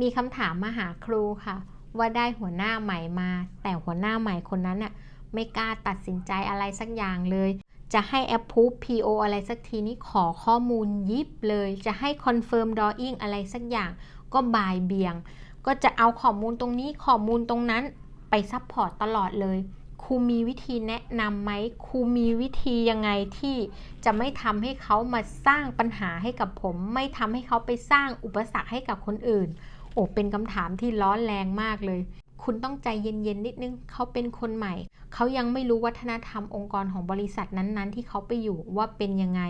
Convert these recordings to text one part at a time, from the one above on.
มีคำถามมาหาครูค่ะ ว่าได้หัวหน้าใหม่มา แต่หัวหน้าใหม่คนนั้นน่ะไม่กล้าตัดสินใจอะไรสักอย่างเลย จะให้ approve PO อะไรสักทีนี้ขอข้อมูลยิบเลย จะให้ confirm drawing อะไรสักอย่าง ก็บายเบี่ยง ก็จะเอาข้อมูลตรงนี้ข้อมูลตรงนั้นไปซัพพอร์ตตลอดเลยครูมีวิธีแนะนำไหมครูมีวิธียังไงที่จะไม่ทำให้เขามาสร้างปัญหาให้กับผม ไม่ทำให้เขาไปสร้างอุปสรรคให้กับคนอื่น โอ้เป็นคำถามที่ร้อนแรงมากเลย คุณต้องใจเย็นๆนิดนึงเขาเป็นคนใหม่ เขายังไม่รู้วัฒนธรรมองค์กรของบริษัทนั้นๆ ที่เขาไปอยู่ว่าเป็นยังไง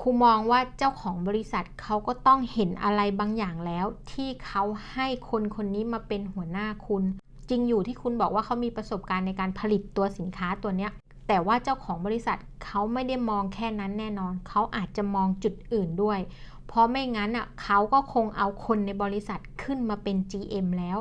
ครูมองว่าเจ้าของบริษัทเขาก็ต้องเห็นอะไรบางอย่างแล้ว ที่เขาให้คนคนนี้มาเป็นหัวหน้าคุณ จริงอยู่ที่คุณบอกว่าเขามีประสบการณ์ในการผลิตตัวสินค้าตัวเนี้ยแต่ว่าเจ้าของบริษัทเขาไม่ได้มองแค่นั้นแน่นอน เขาอาจจะมองจุดอื่นด้วย เพราะไม่งั้นอะเขาก็คงเอาคนในบริษัทขึ้นมาเป็น GM แล้ว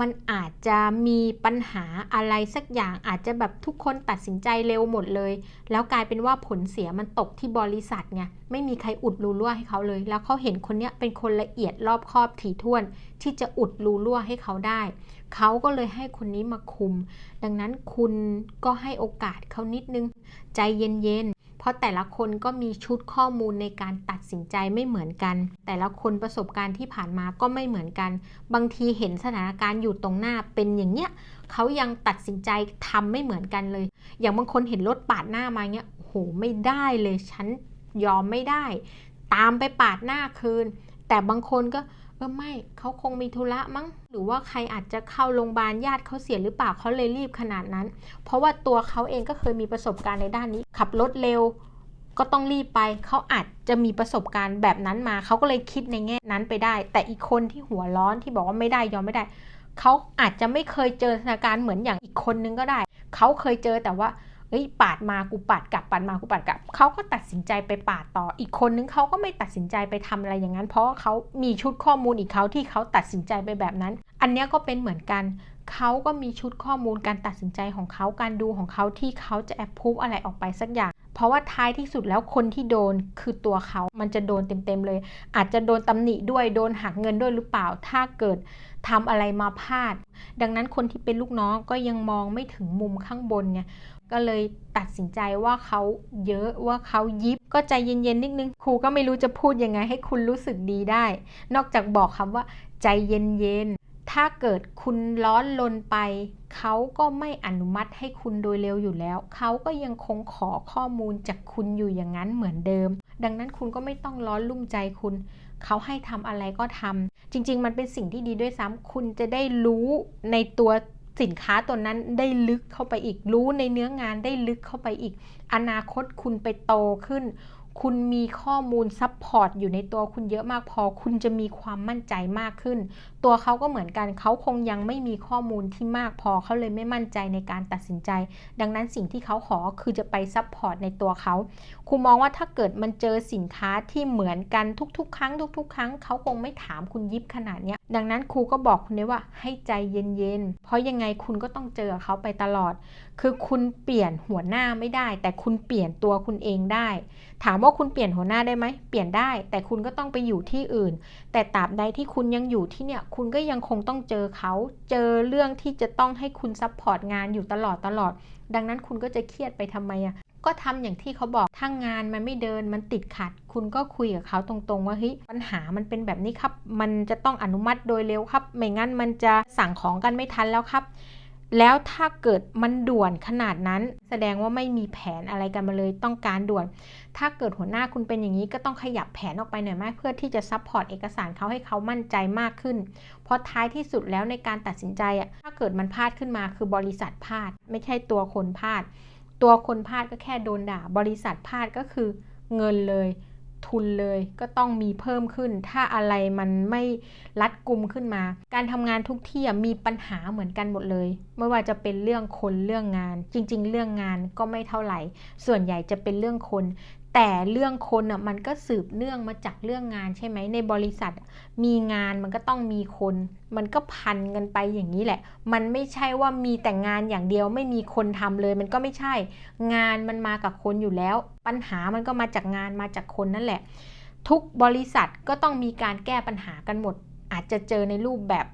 มันอาจจะมีปัญหาอะไรสักอย่างอาจจะแบบทุกคนตัดสินใจเร็วหมดเลย แล้วกลายเป็นว่าผลเสียมันตกที่บริษัทไงไม่มีใครอุดรูรั่วให้เขาเลย แล้วเขาเห็นคนเนี้ยเป็นคนละเอียดรอบคอบถี่ถ้วน ที่จะอุดรูรั่วให้เขาได้เขาก็เลยให้คนนี้มาคุม ดังนั้นคุณก็ให้โอกาสเขานิดนึง ใจเย็น ราะแต่ละคนก็มีชุดข้อมูลในการตัดสินใจไม่เหมือนกัน แต่ละคนประสบการณ์ที่ผ่านมาก็ไม่เหมือนกัน บางทีเห็นสถานการณ์อยู่ตรงหน้าเป็นอย่างเนี้ยเขายังตัดสินใจทำไม่เหมือนกันเลย อย่างบางคนเห็นรถปาดหน้ามาเงี้ยโหไม่ได้เลยฉันยอมไม่ได้ ตามไปปาดหน้าคืน แต่บางคนก็ เออไม่เขาคงมีธุระมั้ง หรือว่าใครอาจจะเข้าโรงพยาบาลญาติเขาเสียหรือเปล่าเขาเลยรีบขนาดนั้น เพราะว่าตัวเขาเองก็เคยมีประสบการณ์ในด้านนี้ ขับรถเร็ว ก็ต้องรีบไป เขาอาจจะมีประสบการณ์แบบนั้นมา เขาก็เลยคิดในแง่นั้นไปได้ แต่อีกคนที่หัวร้อนที่บอกว่าไม่ได้ยอมไม่ได้ เขาอาจจะไม่เคยเจอสถานการณ์เหมือนอย่างอีกคนนึงก็ได้ เขาเคยเจอแต่ว่า เฮ้ยปาดมากูปาดกลับปาดมากูปาดกลับเขาก็ตัดสินใจไปปาดต่อ อีกคนนึงเขาก็ไม่ตัดสินใจไปทำอะไรอย่างนั้น เพราะเขามีชุดข้อมูลอีกเขาที่เขาตัดสินใจไปแบบนั้น อันนี้ก็เป็นเหมือนกันเขาก็มีชุดข้อมูลการตัดสินใจของเขาการดูของเขาที่เขาจะแอปพูฟอะไรออกไปสักอย่าง เพราะว่าท้ายที่สุดแล้วคนที่โดนคือตัวเขา มันจะโดนเต็มๆเลย อาจจะโดนตำหนิด้วยโดนหักเงินด้วยหรือเปล่า ถ้าเกิดทำอะไรมาพลาด ดังนั้นคนที่เป็นลูกน้องก็ยังมองไม่ถึงมุมข้างบนไง ก็เลยตัดสินใจว่าเขาเยอะว่าเขายิบ ก็ใจเย็นๆนิดนึงครูก็ไม่รู้จะพูดยังไงให้คุณรู้สึกดีได้ นอกจากบอกคำว่า ใจเย็นๆถ้าเกิดคุณร้อนลนไปเขาก็ไม่อนุมัติให้คุณโดยเร็วอยู่แล้วเขาก็ยังคงขอข้อมูลจากคุณอยู่อย่างนั้นเหมือนเดิม ดังนั้นคุณก็ไม่ต้องร้อนรุ่มใจคุณเขาให้ทำอะไรก็ทำจริง ๆ มันเป็นสิ่งที่ดีด้วยซ้ำคุณจะได้รู้ในตัว สินค้าตัวนั้นได้ลึกเข้าไปอีกรู้ในเนื้องานได้ลึกเข้าไปอีก อนาคตคุณไปโตขึ้น คุณมีข้อมูลซัพพอร์ตอยู่ในตัวคุณเยอะมากพอ คุณจะมีความมั่นใจมากขึ้น ตัวเขาก็เหมือนกันเขาคงยังไม่มีข้อมูลที่มากพอเขาเลยไม่มั่นใจในการตัดสินใจ ดังนั้นสิ่งที่เขาขอคือจะไปซัพพอร์ตในตัวเขาครูมองว่าถ้าเกิดมันเจอสินค้าที่เหมือนกันทุก ๆ ครั้งทุก ๆ ครั้งเขาคงไม่ถามคุณยิบขนาดเนี้ยดังนั้นครูก็บอกคุณเลยว่าให้ใจเย็นๆ เพราะยังไงคุณก็ต้องเจอเขาไปตลอด คือคุณเปลี่ยนหัวหน้าไม่ได้ แต่คุณเปลี่ยนตัวคุณเองได้ ถามว่าคุณเปลี่ยนหัวหน้าได้ไหม เปลี่ยนได้ แต่คุณก็ต้องไปอยู่ที่อื่น แต่ตราบใดที่คุณยังอยู่ที่เนี่ย คุณก็ยังคงต้องเจอเขา เจอเรื่องที่จะต้องให้คุณซัพพอร์ตงานอยู่ตลอดตลอด ดังนั้นคุณก็จะเครียดไปทำไมอะ ก็ทำอย่างที่เขาบอกถ้างานมันไม่เดินมันติดขัด คุณก็คุยกับเขาตรงๆว่าเฮ้ยปัญหามันเป็นแบบนี้ครับ มันจะต้องอนุมัติโดยเร็วครับ ไม่งั้นมันจะสั่งของกันไม่ทันแล้วครับ แล้วถ้าเกิดมันด่วนขนาดนั้น แสดงว่าไม่มีแผนอะไรกันมาเลยต้องการด่วน ถ้าเกิดหัวหน้าคุณเป็นอย่างนี้ก็ต้องขยับแผนออกไปหน่อยไหมเพื่อที่จะซัพพอร์ตเอกสารเขาให้เขามั่นใจมากขึ้น เพราะท้ายที่สุดแล้วในการตัดสินใจอะถ้าเกิดมันพลาดขึ้นมาคือบริษัทพลาด ไม่ใช่ตัวคนพลาด ตัวคนพลาดก็แค่โดนด่า บริษัทพลาดก็คือเงินเลย ทุนเลยก็ต้องมีเพิ่มขึ้น ถ้าอะไรมันไม่รัดกุมขึ้นมา การทำงานทุกที่มีปัญหาเหมือนกันหมดเลย ไม่ว่าจะเป็นเรื่องคนเรื่องงาน จริง ๆ เรื่องงานก็ไม่เท่าไหร่ ส่วนใหญ่จะเป็นเรื่องคน แต่เรื่องคนอะมันก็สืบเนื่องมาจากเรื่องงานใช่ไหมในบริษัท มีงานมันก็ต้องมีคน มันก็พันกันไปอย่างนี้แหละ มันไม่ใช่ว่ามีแต่งานอย่างเดียวไม่มีคนทำเลย มันก็ไม่ใช่ งานมันมากับคนอยู่แล้ว ปัญหามันก็มาจากงานมาจากคนนั่นแหละ ทุกบริษัทก็ต้องมีการแก้ปัญหากันหมด อาจจะเจอในรูปแบบ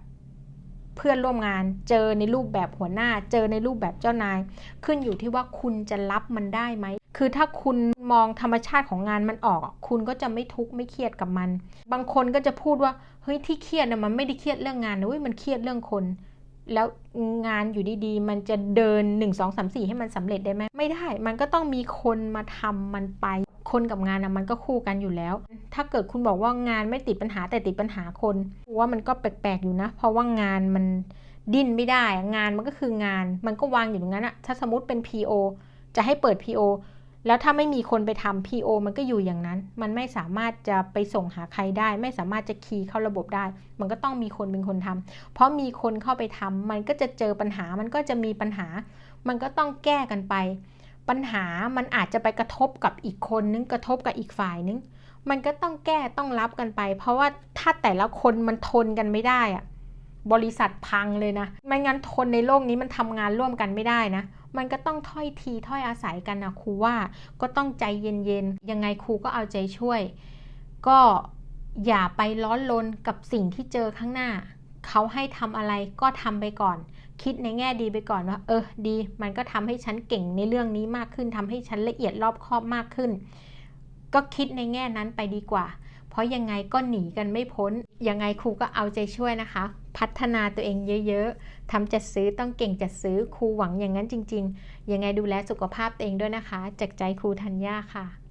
เพื่อนร่วมงานเจอในรูปแบบหัวหน้า เจอในรูปแบบเจ้านาย ขึ้นอยู่ที่ว่าคุณจะรับมันได้ไหม คือถ้าคุณมองธรรมชาติของงานมันออก คุณก็จะไม่ทุกข์ไม่เครียดกับมัน บางคนก็จะพูดว่าเฮ้ยที่เครียดนะมันไม่ได้เครียดเรื่องงานนะเว้ยมันเครียดเรื่องคน แล้วงานอยู่ดีๆ มันจะเดิน 1 2 3 4 ให้มันสำเร็จได้ไหมไม่ได้ มันก็ต้องมีคนมาทำมันไป คนกับงานนะมันก็คู่กันอยู่แล้ว ถ้าเกิดคุณบอกว่างานไม่ติดปัญหาแต่ติดปัญหาคนว่ามันก็แปลกๆอยู่นะ เพราะว่างานมันดิ้นไม่ได้ งานมันก็คืองาน มันก็วางอยู่ตรงนั้นอะถ้าสมมติเป็น PO จะให้เปิด PO แล้วถ้าไม่มีคนไปทำ PO มันก็อยู่อย่างนั้น มันไม่สามารถจะไปส่งหาใครได้ ไม่สามารถจะคีย์เข้าระบบได้ มันก็ต้องมีคนเป็นคนทำเพราะมีคนเข้าไปทำมันก็จะเจอปัญหา มันก็จะมีปัญหา มันก็ต้องแก้กันไป ปัญหามันอาจจะไปกระทบกับอีกคนนึง กระทบกับอีกฝ่ายนึง มันก็ต้องแก้ต้องรับกันไป เพราะว่าถ้าแต่ละคนมันทนกันไม่ได้อะบริษัทพังเลยนะ ไม่งั้นทนในโลกนี้มันทำงานร่วมกันไม่ได้นะ มันก็ต้องถ้อยทีถ้อยอาศัยกันนะครูว่าก็ต้องใจเย็นๆ ยังไงครูก็เอาใจช่วย ก็อย่าไปร้อนรนกับสิ่งที่เจอข้างหน้า เขาให้ทำอะไรก็ทำไปก่อน คิดในแง่ดีไปก่อนว่า เออดี มันก็ทำให้ฉันเก่งในเรื่องนี้มากขึ้นทำให้ฉันละเอียดรอบคอบมากขึ้น ก็คิดในแง่นั้นไปดีกว่า เพราะยังไงก็หนีกันไม่พ้น ยังไงครูก็เอาใจช่วยนะคะ พัฒนาตัวเองเยอะๆทำจัดซื้อต้องเก่งจัดซื้อครูหวังอย่างนั้นจริง ๆ ยังไงดูแลสุขภาพตัวเองด้วยนะคะ จากใจครูธัญญาค่ะ